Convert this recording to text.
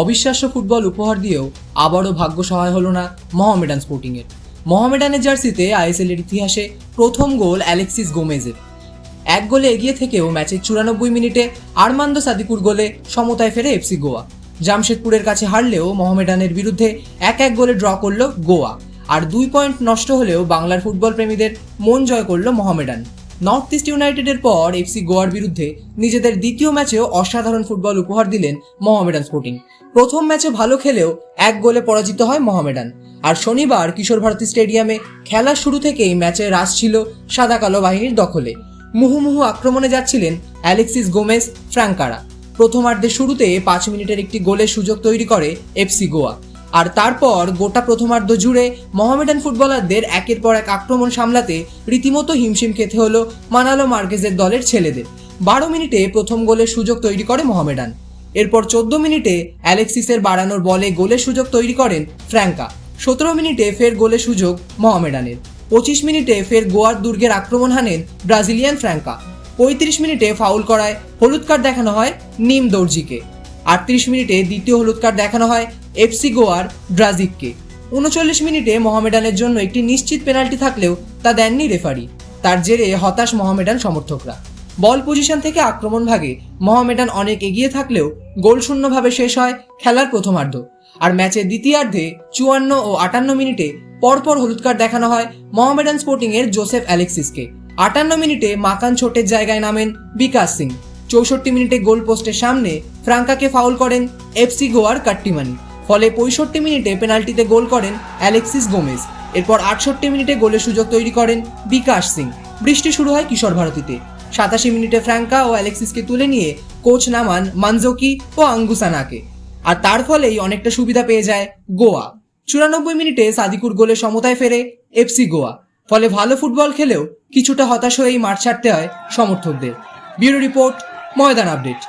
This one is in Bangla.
অবিশ্বাস্য ফুটবল উপহার দিয়েও আবারও ভাগ্য সহায় হলো না মোহামেডান স্পোর্টিংয়ের। মোহামেডানের জার্সিতে আইএসএল এর ইতিহাসে প্রথম গোল অ্যালেক্সিস গোমেজের। এক গোলে এগিয়ে থেকেও ম্যাচের চুরানব্বই মিনিটে আরমান্দো সাদিকুর গোলে সমতায় ফেরে এফসি গোয়া। জামশেদপুরের কাছে হারলেও মোহামেডানের বিরুদ্ধে এক এক গোলে ড্র করল গোয়া। আর দুই পয়েন্ট নষ্ট হলেও বাংলার ফুটবল প্রেমীদের মন জয় করল মোহামেডান। নর্থ ইস্ট ইউনাইটেডের পর এফসি গোয়ার বিরুদ্ধে নিজেদের দ্বিতীয় ম্যাচেও অসাধারণ ফুটবল উপহার দিলেন মোহামেডান স্পোর্টিং। প্রথম ম্যাচে ভালো খেলেও এক গোলে পরাজিত হয় মোহামেডান। আর শনিবার কিশোর ভারতী স্টেডিয়ামে খেলার শুরু থেকেই ম্যাচের রাস ছিল সাদা কালো বাহিনীর দখলে। মুহুমুহু আক্রমণে যাচ্ছিলেন অ্যালেক্সিস গোমেজ ফ্র্যাঙ্কারা প্রথমার্ধের শুরুতে পাঁচ মিনিটের একটি গোলের সুযোগ তৈরি করে এফসি গোয়া। আর তারপর গোটা প্রথমার্ধ জুড়ে মোহামেডান ফুটবলারদের একের পর এক আক্রমণ সামলাতে রীতিমতো হিমশিম খেতে হলো মানালো মার্কেজের দলের ছেলেদের। বারো মিনিটে প্রথম গোলের সুযোগ তৈরি করে মোহামেডান। এরপর চোদ্দ মিনিটে অ্যালেক্সিসের বাড়ানোর বলে গোলের সুযোগ তৈরি করেন ফ্র্যাঙ্কা। সতেরো মিনিটে ফের গোলের সুযোগ মোহামেডানের। পঁচিশ মিনিটে ফের গোয়ার দুর্গের আক্রমণ হানেন ব্রাজিলিয়ান ফ্র্যাঙ্কা। পঁয়ত্রিশ মিনিটে ফাউল করায় হলুদ কার্ড দেখানো হয় নিম দর্জিকে। আটত্রিশ মিনিটে দ্বিতীয় হলুদ কার্ড দেখানো হয় এফসি গোয়ার ড্রাজিককে। উনচল্লিশ মিনিটে মোহামেডানের জন্য একটি নিশ্চিত পেনাল্টি থাকলেও তা দেননি রেফারি। তার জেরে হতাশ মহামেডান সমর্থকরা। বল পজিশন থেকে আক্রমণ ভাগে মোহামেডান অনেক এগিয়ে থাকলেও গোলশূন্যভাবে শেষ হয় খেলার প্রথমার্ধ। আর ম্যাচের দ্বিতীয়ার্ধে চুয়ান্ন ও আটান্ন মিনিটে পরপর হলুদ কার্ড দেখানো হয় মহামেডান স্পোর্টিং এর জোসেফ অ্যালেক্সিসকে। আটান্ন মিনিটে মাকান ছোটের জায়গায় নামেন বিকাশ সিং। চৌষট্টি মিনিটে গোল পোস্টের সামনে ফ্রাঙ্কাকে ফাউল করেন এফসি গোয়ার কাট্টিমানি। ফলে পঁয়ষট্টি মিনিটে পেনাল্টিতে গোল করেন অ্যালেক্সিস গোমেজ। এরপর আটষট্টি মিনিটে গোলের সুযোগ তৈরি করেন বিকাশ সিং। বৃষ্টি শুরু হয় কিশোর ভারতীতে। সাতাশি মিনিটে ফ্র্যাঙ্কা ও অ্যালেক্সিসকে তুলে নিয়ে কোচ নামান মানজোকি ও আঙ্গুসানাকে আর তার ফলেই অনেকটা সুবিধা পেয়ে যায় গোয়া। চুরানব্বই মিনিটে সাদিকুর গোলে সমতায় ফেরে এফসি গোয়া। ফলে ভালো ফুটবল খেলেও কিছুটা হতাশ হয়েই মাঠ ছাড়তে হয় সমর্থকদের। ব্যুরো রিপোর্ট ময়দান আপডেট